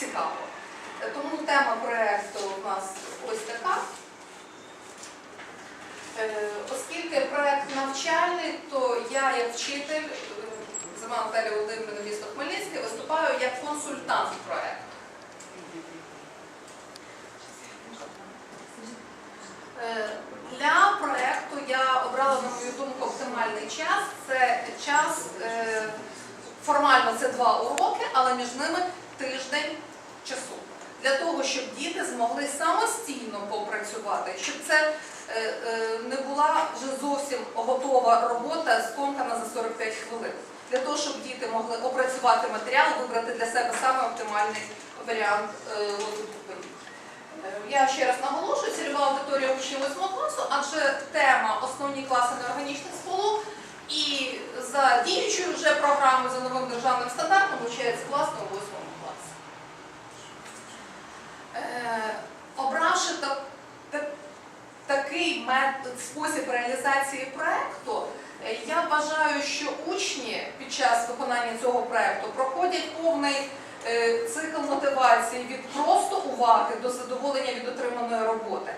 цікаво. Тому тема проекту у нас ось така. Е, Оскільки проект навчальний, то я як вчитель, зима Наталія Володимирівна, місто Хмельницьке, виступаю як консультант проекту. Е, Для проекту я обрала, на мою думку, оптимальний час. Це час, е, формально це два уроки, але між ними тиждень часу. Для того, щоб діти змогли самостійно попрацювати, щоб це е, е, не була вже зовсім готова робота, скомкана за 45 хвилин. Для того, щоб діти могли опрацювати матеріал, вибрати для себе саме оптимальний варіант е, розвитку Я ще раз наголошую, цільова аудиторія учнів 8 класу, адже тема основні класи неорганічних сполук і за діючою вже програмою за новим державним стандартом вивчається у 8 класі. Е, Обравши так, так- такий метод, спосіб реалізації проекту, е, я вважаю, що учні під час виконання цього проекту проходять повний е, цикл мотивації від просто уваги до задоволення від отриманої роботи.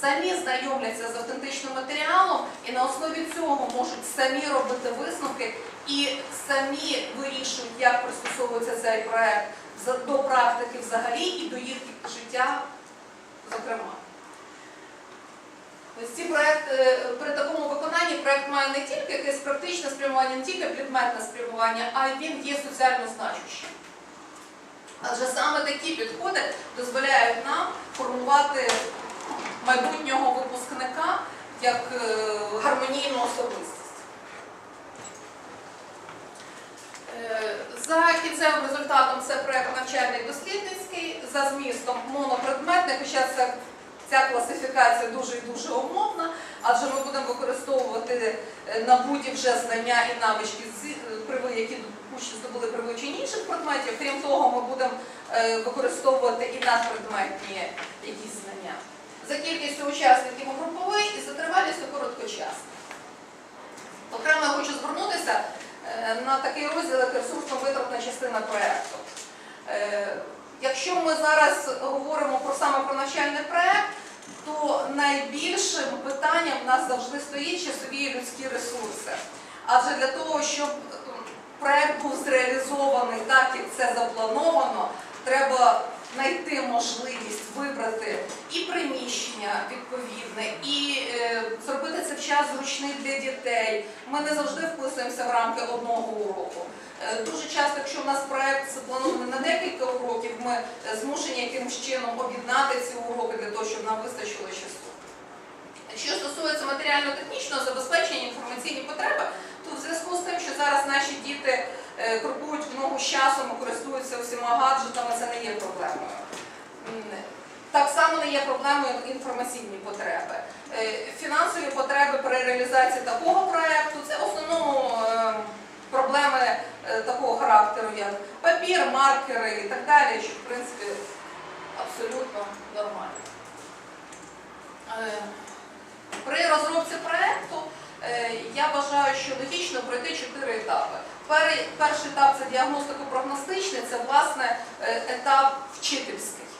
Самі знайомляться з автентичним матеріалом і на основі цього можуть самі робити висновки і самі вирішують, як пристосовується цей проект за- до практики взагалі і до їх життя, зокрема. Ці проекти при такому виконанні проект має не тільки якесь практичне спрямування, не тільки предметне спрямування, а й він є соціально значущим. Адже саме такі підходи дозволяють нам формувати майбутнього випускника як е, гармонійну особистість. Е, За кінцевим результатом це проект навчальний дослідницький, за змістом монопредметний, хоча це, ця класифікація дуже і дуже умовна, адже ми будемо використовувати е, набуті вже знання і навички, е, які учні здобули при вивченні інших предметів. Крім того, ми будемо е, використовувати і надпредметні якісь знання. За кількістю учасників груповий і за тривалістю короткочасний. Окремо я хочу звернутися е, на такий розділ, як ресурсно-витратна частина проєкту. Е, Якщо ми зараз говоримо про саме про навчальний проєкт, то найбільшим питанням в нас завжди стоїть часові і людські ресурси. Адже для того, щоб проєкт був зреалізований так, як це заплановано, треба знайти можливість вибрати і приміщення відповідне, і е, зробити це в час зручний для дітей. Ми не завжди вписуємося в рамки одного уроку. Е, Дуже часто, якщо в нас проект запланований на декілька уроків, ми е, змушені якимось чином об'єднати ці уроки для того, щоб нам вистачило часу. Що стосується матеріально-технічного забезпечення інформаційні потреби, то в зв'язку з тим, що зараз наші діти е, крокують в ногу з часом і користуються всіма гаджетами, це не є проблемою. Так само не є проблемою інформаційні потреби. Е, Фінансові потреби при реалізації такого проєкту це в основному е, проблеми е, такого характеру, як папір, маркери і так далі, що в принципі абсолютно нормально. При розробці проєкту я вважаю, що логічно пройти чотири етапи. Перший етап це діагностико-прогностичний, це власне етап вчительський.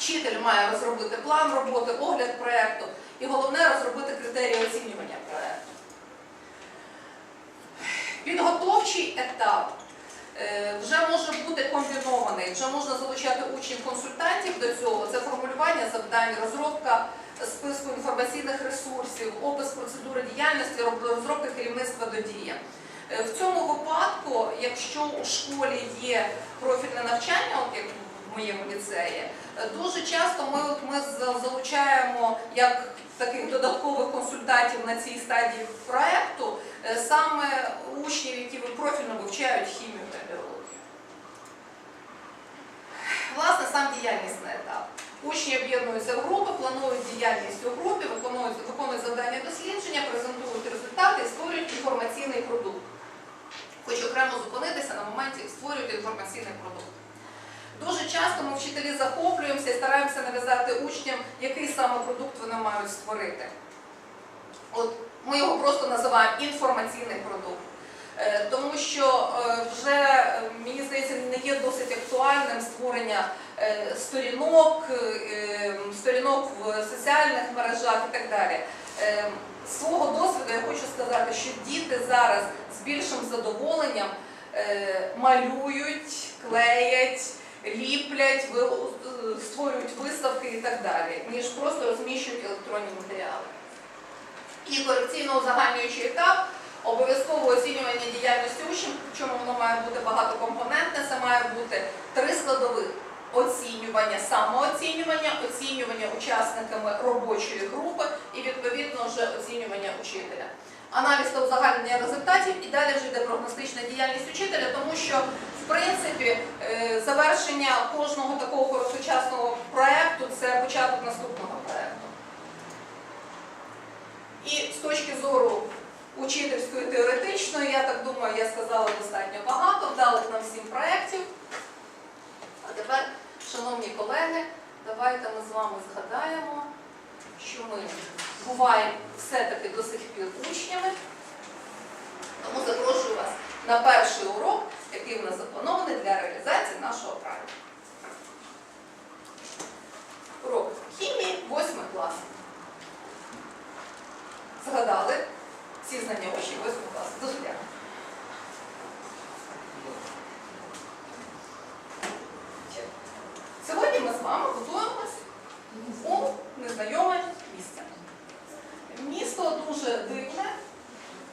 Вчитель має розробити план роботи, огляд проєкту і головне розробити критерії оцінювання проєкту. Підготовчий етап е, вже може бути комбінований, вже можна залучати учнів-консультантів до цього. Це формулювання завдань, розробка списку інформаційних ресурсів, опис процедури діяльності, роб- розробка керівництва до дії. Е, В цьому випадку, якщо у школі є профільне навчання, от як в моєму ліцеї, дуже часто ми, от ми залучаємо як таких додаткових консультантів на цій стадії проекту е, саме учнів, які профільно вивчають хімію та біологію. Власне, сам діяльнісний етап. Учні об'єднуються в групи, планують діяльність у групі, виконують, виконують завдання дослідження, презентують результати і створюють інформаційний продукт. Хочу окремо зупинитися на моменті створюють інформаційний продукт. Дуже часто ми вчителі захоплюємося і стараємося нав'язати учням, який саме продукт вони мають створити. От ми його просто називаємо інформаційний продукт. Е, Тому що е, вже, е, мені здається, не є досить актуальним створення сторінок, е, е, сторінок в соціальних мережах і так далі. З Свого досвіду я хочу сказати, що діти зараз з більшим задоволенням малюють, клеять, ліплять, е, створюють виставки і так далі, ніж просто розміщують електронні матеріали. І корекційно узагальнюючий етап, обов'язково оцінювання діяльності учнів, причому воно має бути багатокомпонентне, це має бути три складових. Оцінювання, самооцінювання, оцінювання учасниками робочої групи і відповідно вже оцінювання учителя. Аналіз та узагальнення результатів і далі вже йде прогностична діяльність учителя, тому що принципі е, завершення кожного такого короткочасного проекту це початок наступного проекту. І з точки зору учительської теоретичної, я так думаю, я сказала достатньо багато, вдалих нам всім проєктів. А тепер, шановні колеги, давайте ми з вами згадаємо, що ми буваємо все-таки до сих пір учнями. Тому запрошую вас на перший урок, який в нас запланований для реалізації нашого проєкту. Урок хімії 8 клас. Згадали всі знання учнів 8 класу. Дуже дякую. Сьогодні ми з вами готуємось у незнайоме місце. Місто дуже дивне.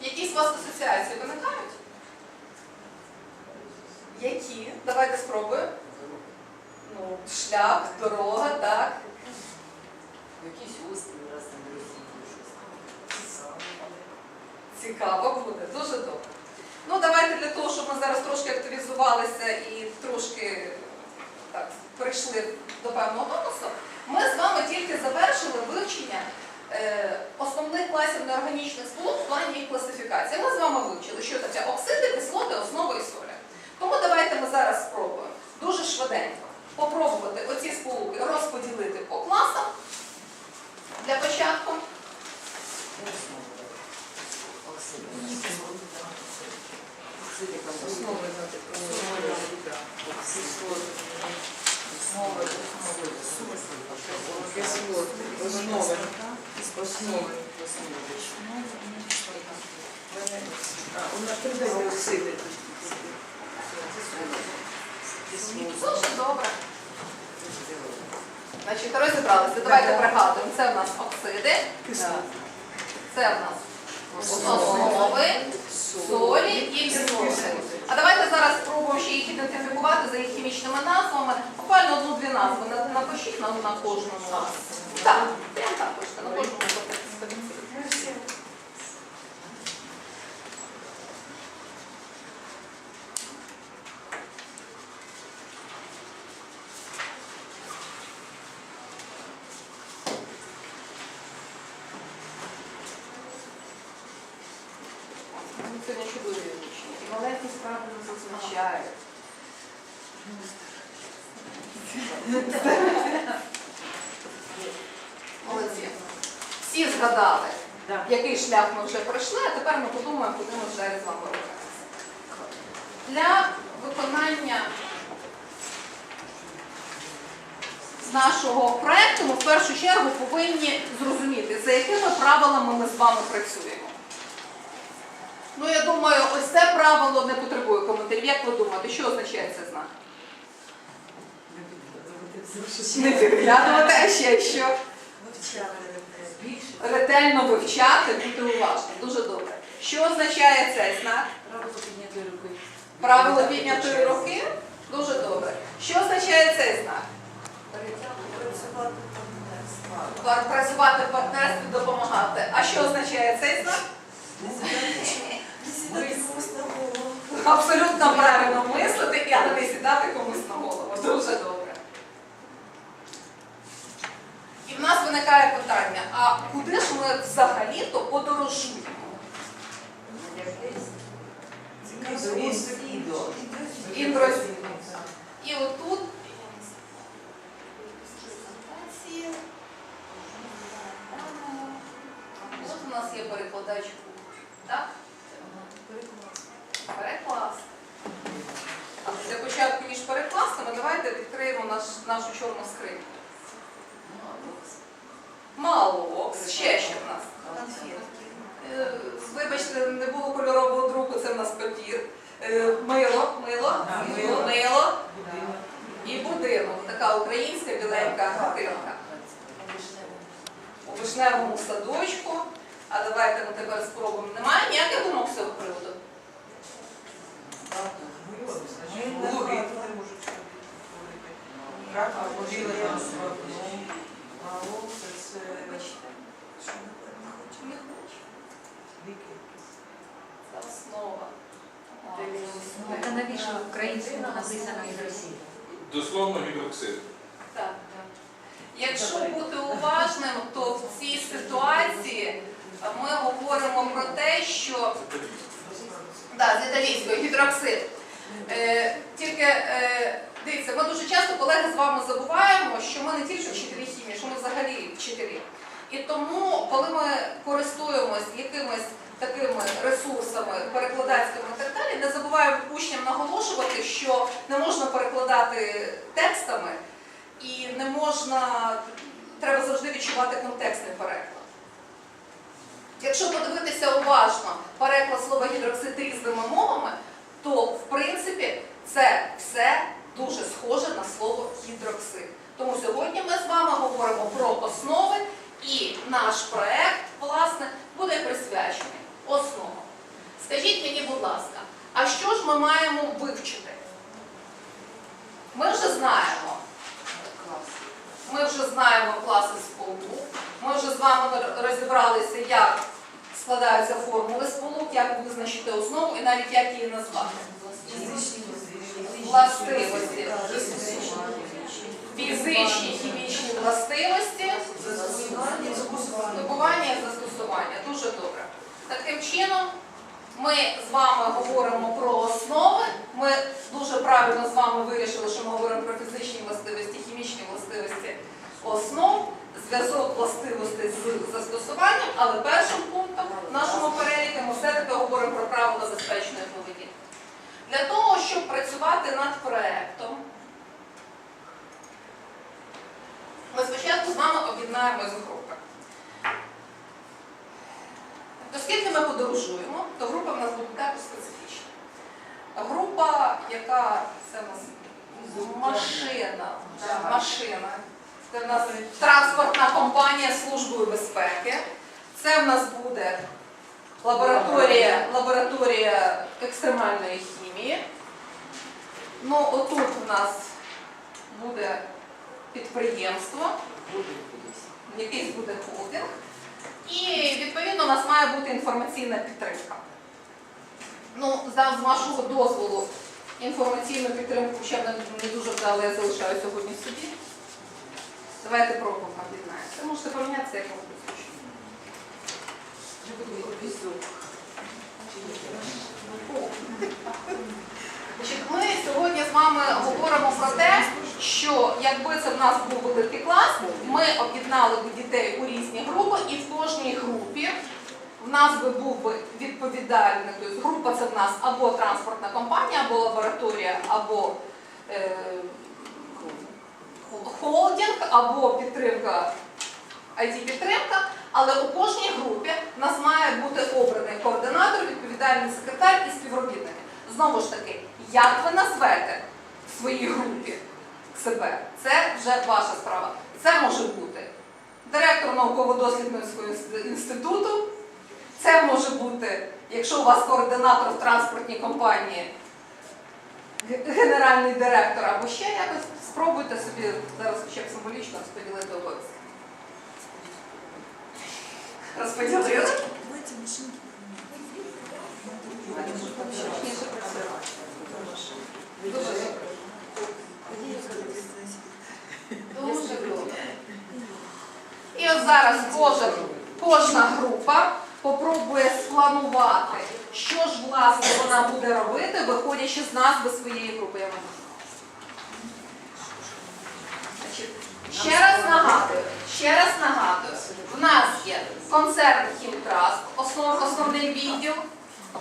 Якісь у вас асоціації виникають? Які? Давайте спробуємо. Ну, шлях, дорога, так. Якісь острів раз там щось. Цікаво буде, дуже добре. Ну, давайте для того, щоб ми зараз трошки активізувалися і трошки так, прийшли до певного тонусу, ми з вами тільки завершили вивчення е, основних класів неорганічних сполук в плані їх класифікації. Ми з вами вивчили, що таке оксиди, кислоти, основи і солі. Тому давайте ми зараз спробуємо дуже швиденько попробувати оці сполуки розподілити по класам для початку. Основи Основи, основи, у нас три оксиди. Дуже добре. Значить, розібралися. Давайте пригадуємо. Це в нас оксиди, це в нас основи, солі і кислоти. А давайте зараз спробуємо ще їх ідентифікувати за їх хімічними назвами. Буквально одну-дві назви на- напишіть нам на кожному. Так, прям так на кожному сторінці. Вони Сьогодні чудові учні. І маленькі справи не зазначають. Молодці. Всі згадали, Да. який шлях ми вже пройшли, а тепер ми подумаємо, куди ми вже з вами рухаємося. Для виконання нашого проекту ми в першу чергу повинні зрозуміти, за якими правилами ми з вами працюємо. Ну, я думаю, ось це правило не потребує коментарів. Як ви думаєте, що означає цей знак? Не підглядувати, а ще що? Ретельно вивчати, бути уважним. Дуже добре. Що означає цей знак? Право піднятої руки. Правило піднятої руки? Дуже добре. Що означає цей знак? Працювати в партнерстві, допомагати. А що означає цей знак? Абсолютно правильно мислити, але не сідати комусь на голову. Дуже добре. виникає питання, а куди ж ми взагалі-то подорожуємо? І отут. От у нас є перекладач. Так? Переклас. Для початку, ніж перекласами, давайте відкриємо нашу чорну скриньку. Малокс. Ще що в нас? Е, Вибачте, не було кольорового друку, це в нас папір. Е, Мило, мило, мило, мило. мило і будинок. Така українська біленька хатинка. У вишневому садочку. А давайте ми тепер спробуємо. Немає ніяких думок з цього приводу? Луги. Рак, могила, я Мало, це Вибачте. Не хочу. ліки. Це основа. А навіщо українською написано Росії? Дословно гідроксид. Так, так. Якщо бути уважним, то в цій ситуації ми говоримо про те, що да, з італійської гідроксид. Е, тільки е, дивіться, ми дуже часто колеги з вами забуваємо, що ми не тільки вчителі хімії, що ми взагалі вчителі. І тому, коли ми користуємось якимись такими ресурсами перекладацькими і так далі, не забуваємо учням наголошувати, що не можна перекладати текстами і не можна, треба завжди відчувати контекстний переклад. Якщо подивитися уважно переклад слова гідроксидризними мовами, то в принципі це все дуже схоже на слово гідроксид. Тому сьогодні ми з вами говоримо про основи, і наш проект, власне, буде присвячений основам. Скажіть мені, будь ласка, а що ж ми маємо вивчити? Ми вже знаємо, ми вже знаємо класи сполук, ми вже з вами розібралися, як складаються формули сполук, як визначити основу і навіть як її назвати. Властивості. Фізичні, хімічні властивості, здобування і застосування. Дуже добре. Таким чином, ми з вами говоримо про основи. Ми дуже правильно з вами вирішили, що ми говоримо про фізичні властивості, хімічні властивості основ, зв'язок властивостей з застосуванням, але першим пунктом в нашому переліку ми все-таки говоримо про правила безпечної поведінки. Для того, щоб працювати над проектом, ми спочатку з вами об'єднаємось в групи. Оскільки ми подорожуємо, то група в нас буде також специфічна. Група, яка це в нас машина, да, машина. Це в нас транспортна компанія службою безпеки. Це в нас буде лабораторія, лабораторія екстремальної хімії. Ну, отут у нас буде підприємство, якийсь буде холдинг. І відповідно у нас має бути інформаційна підтримка. Ну, з вашого дозволу інформаційну підтримку ще не, дуже вдало, я залишаю сьогодні собі. Давайте пробуємо об'єднаємося. Можете помінятися, як вам буде зручно. Ми сьогодні з вами говоримо про те, що якби це в нас був великий клас, ми об'єднали б дітей у різні групи, і в кожній групі в нас би був би відповідальний, тобто група це в нас або транспортна компанія, або лабораторія, або е, холдинг, або підтримка, IT-підтримка, але у кожній групі в нас має бути обраний координатор, відповідальний секретар і співробітники. Знову ж таки, як ви назвете в своїй групі себе, це вже ваша справа. Це може бути директор науково-дослідницького інституту, це може бути, якщо у вас координатор в транспортній компанії, генеральний директор або ще якось, спробуйте собі зараз хоча б символічно розподілити обов'язки. Розподілили? Дуже добре. І от зараз кожен, кожна група попробує спланувати, що ж власне вона буде робити, виходячи з назви своєї групи. Ще раз нагадую, ще раз нагадую, в нас є концерн Хімтранспорт, основ, основний відділ.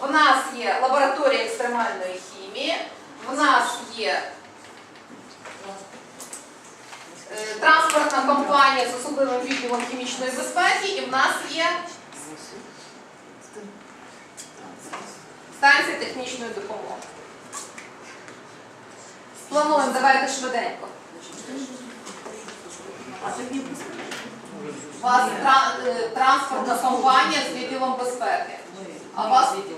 В нас є лабораторія екстремальної хімії, в нас є е, транспортна компанія з особливим відділом хімічної безпеки, і в нас є станція технічної допомоги. Сплануємо, давайте швиденько. У вас е, транспортна компанія з відділом безпеки, а вас відділ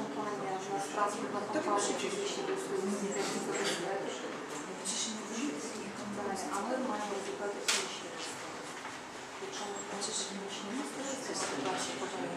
компанія, у нас транспортна компанія фізичні услуги, а ми маємо розібрати інші. Якщо ми хочеш хімічні услуги, то далі повинні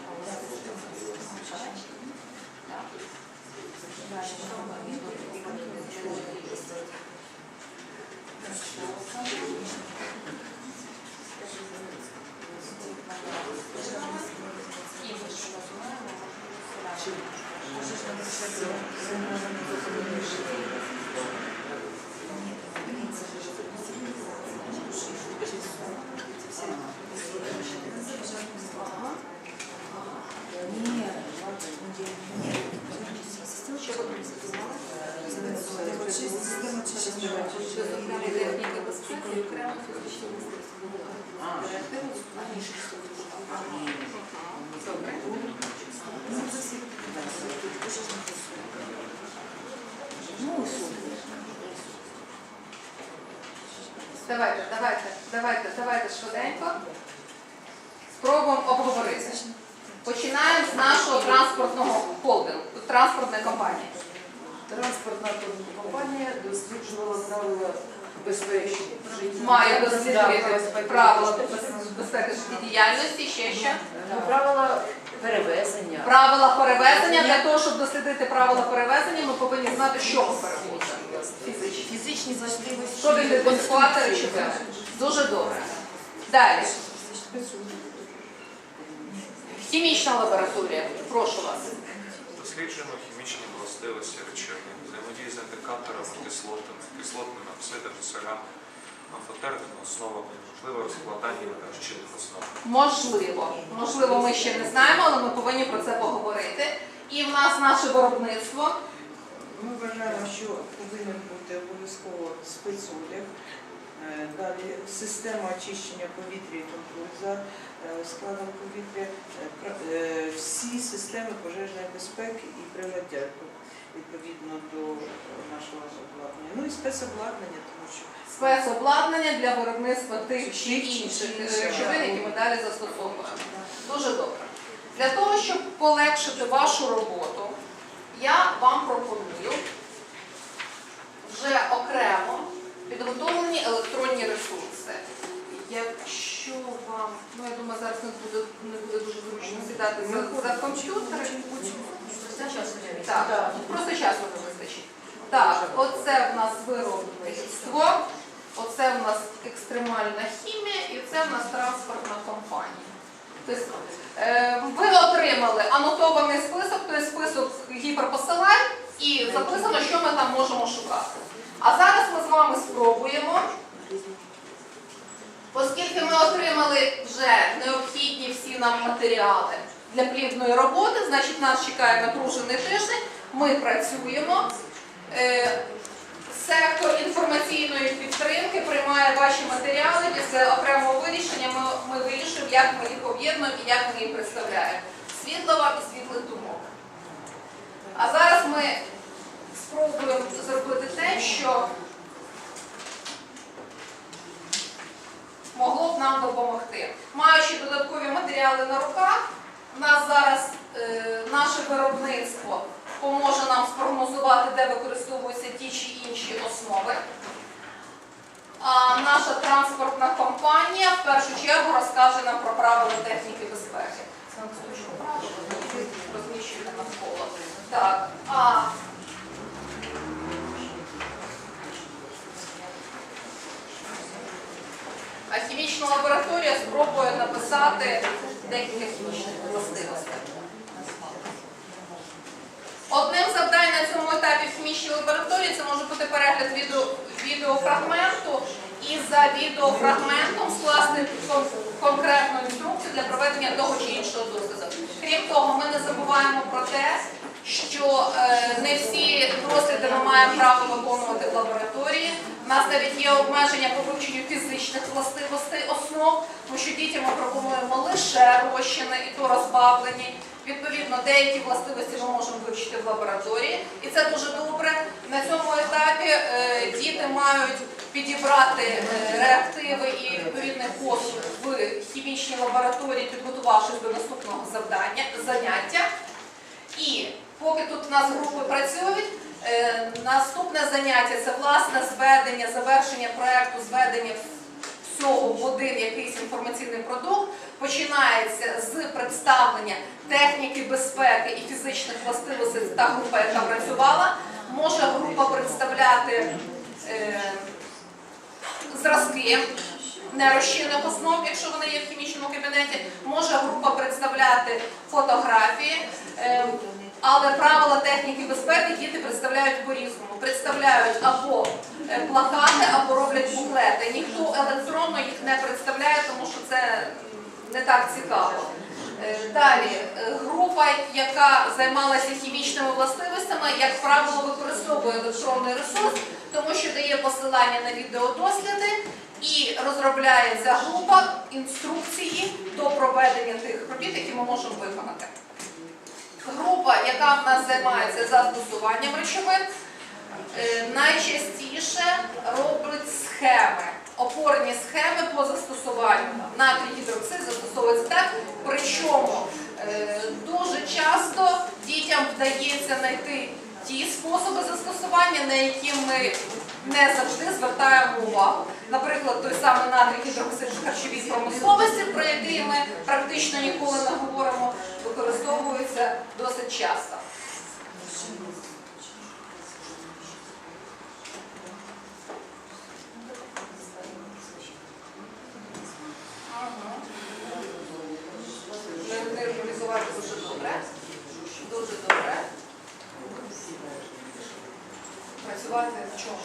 техніки безпеки, окремо фізичні Добре. Давайте, давайте, давайте, давайте швиденько. Спробуємо обговорити. Починаємо з нашого транспортного холдингу, транспортної компанії. Транспортна компанія досліджувала правила безпеки. Має дослідити правила без- безпеки життєдіяльності, ще що? Ну, правила перевезення. Правила перевезення. Для того, щоб дослідити правила перевезення, ми повинні знати, що ми перевозимо. Фізично. Фізичні властивості. Що він ідентифікувати речовини. Дуже добре. Далі. Хімічна лабораторія. Прошу вас. Досліджуємо хімічні властивості речовин, взаємодії з індикаторами, кислотами, кислотними оксидами, солями, амфотерними основами, можливе розкладання на розчинних основах. Можливо. Можливо, ми ще не знаємо, але ми повинні про це поговорити. І в нас наше виробництво. Ми вважаємо, що повинен бути обов'язково спецодяг. Е, Далі система очищення повітря і контроль за е, складом повітря, е, всі системи пожежної безпеки і приладдя відповідно до е, нашого обладнання. Ну і спецобладнання, тому що Спецобладнання для виробництва тих чи інших речовин, які ми далі застосовуємо. Дуже добре. Для того, щоб полегшити вашу роботу, я вам пропоную вже окремо підготовлені електронні ресурси. Якщо вам, ну я думаю, зараз не буде, не буде дуже зручно сідати за, за комп'ютер. Так, просто часу не вистачить. Так, оце в нас виробництво, оце в нас екстремальна хімія і це в нас транспортна компанія. Тобто, е, ви отримали анотований список, тобто список гіперпосилань, і записано, що ми там можемо шукати. А зараз ми з вами спробуємо, оскільки ми отримали вже необхідні всі нам матеріали для плідної роботи, значить нас чекає напружений тиждень, ми працюємо. Е, Сектор інформаційної підтримки приймає ваші матеріали. Після окремого вирішення ми, ми вирішуємо, як ми їх об'єднуємо і як ми їх представляємо. Світлова і світлих думок. А зараз ми спробуємо зробити те, що могло б нам допомогти. Маючи додаткові матеріали на руках, нас зараз е, наше виробництво поможе нам спрогнозувати, де використовуються ті чи інші основи. А наша транспортна компанія в першу чергу розкаже нам про правила техніки безпеки. Це навколо. Так, а А хімічна лабораторія спробує написати декілька хімічних властивостей. Одним завдань на цьому етапі в хімічній лабораторії це може бути перегляд відео, відеофрагменту і за відеофрагментом скласти конкретну інструкцію для проведення того чи іншого досліду. Крім того, ми не забуваємо про те, що е, не всі досліди ми маємо право виконувати в лабораторії. У нас навіть є обмеження по вивченню фізичних властивостей основ, тому що дітям ми пропонуємо лише розчини і то розбавлені. Відповідно, деякі властивості ми можемо вивчити в лабораторії, і це дуже добре. На цьому етапі е, діти мають підібрати е, реактиви і відповідний посуд в хімічній лабораторії, підготувавшись до наступного завдання заняття. І поки тут у нас групи працюють, е, наступне заняття це власне зведення, завершення проекту зведення всього в один якийсь інформаційний продукт. Починається з представлення техніки безпеки і фізичних властивостей та група, яка працювала. Може група представляти е, зразки нерозчинних основ, якщо вони є в хімічному кабінеті, може група представляти фотографії, е, але правила техніки безпеки діти представляють по-різному. Представляють або е, плакати, або роблять буклети. Ніхто електронно їх не представляє, тому що це не так цікаво. Е, Далі, е, група, яка займалася хімічними властивостями, як правило, використовує електронний ресурс, тому що дає посилання на відеодосліди і розробляє ця група інструкції до проведення тих робіт, які ми можемо виконати. Група, яка в нас займається застосуванням речовин, е, найчастіше робить схеми, опорні схеми по застосуванню. Натрій гідроксид застосовується так, причому е, дуже часто дітям вдається знайти ті способи застосування, на які ми не завжди звертаємо увагу. Наприклад, той самий натрій гідроксид в харчовій промисловості, про який ми практично ніколи не говоримо, використовується досить часто. Дуже добре. Працювати в чому?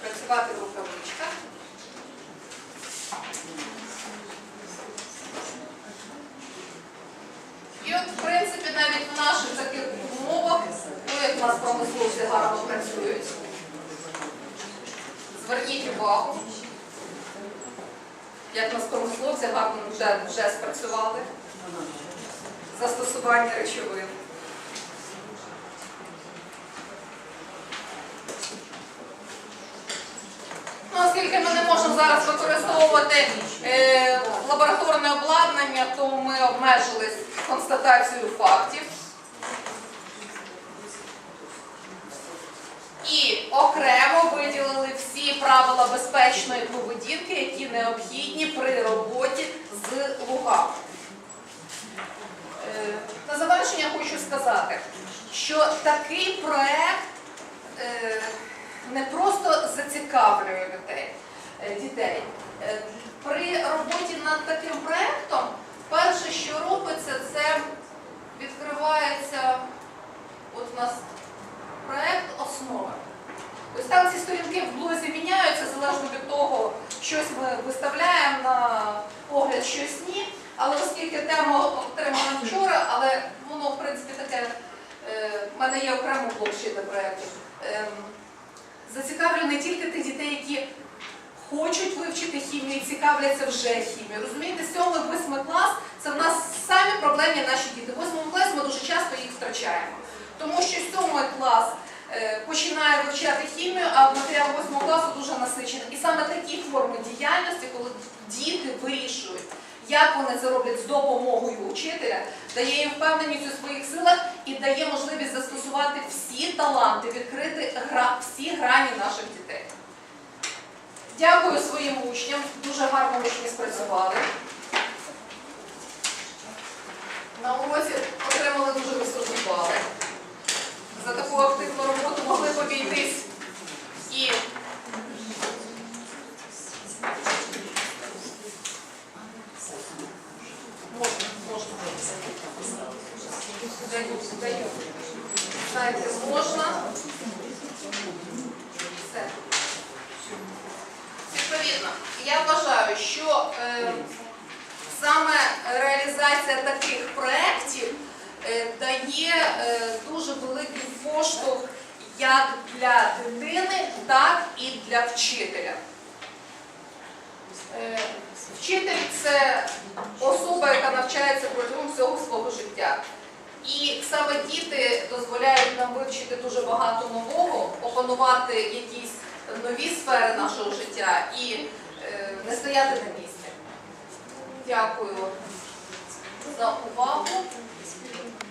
Працювати в рукавичках. І от, в принципі, навіть в наших таких умовах, ну як у нас промисловці гарно працюють. Зверніть увагу, як у нас промисловці гарно вже, вже спрацювали. Застосування речовин. Ну, оскільки ми не можемо зараз використовувати е, лабораторне обладнання, то ми обмежились констатацією фактів. І окремо виділили всі правила безпечної поведінки, які необхідні при роботі з лугами. Е, На завершення хочу сказати, що такий проект е, не просто зацікавлює е, дітей. При роботі над таким проектом перше, що робиться, це відкривається от у нас проект основи. Ось там ці сторінки в блозі міняються залежно від того, щось ми виставляємо на огляд, щось ні. Але оскільки тема отримана вчора, але воно в принципі таке, е, в мене є окремо для проєктів. Ем, зацікавлю не тільки тих дітей, які хочуть вивчити хімію і цікавляться вже хімією. Розумієте, 7-8 клас це в нас самі проблемні наші діти. В 8 класі ми дуже часто їх втрачаємо. Тому що 7 клас починає вивчати хімію, а матеріал 8 класу дуже насичений. І саме такі форми діяльності, коли діти вирішують, як вони це роблять з допомогою учителя, дає їм впевненість у своїх силах і дає можливість застосувати всі таланти, відкрити гра, всі грані наших дітей. Дякую своїм учням, дуже гарно учні спрацювали. На уроці отримали дуже високі бали за таку активну роботу могли б обійтись і можна, можна. Даю, даю. Знаєте, можна. Все. Відповідно, я вважаю, що е, саме реалізація таких проєктів е, дає е, дуже великий поштовх як для дитини, так і для вчителя. Е, Вчитель це особа, яка навчається протягом всього свого життя. І саме діти дозволяють нам вивчити дуже багато нового, опанувати якісь нові сфери нашого життя і е, не стояти на місці. Дякую за увагу.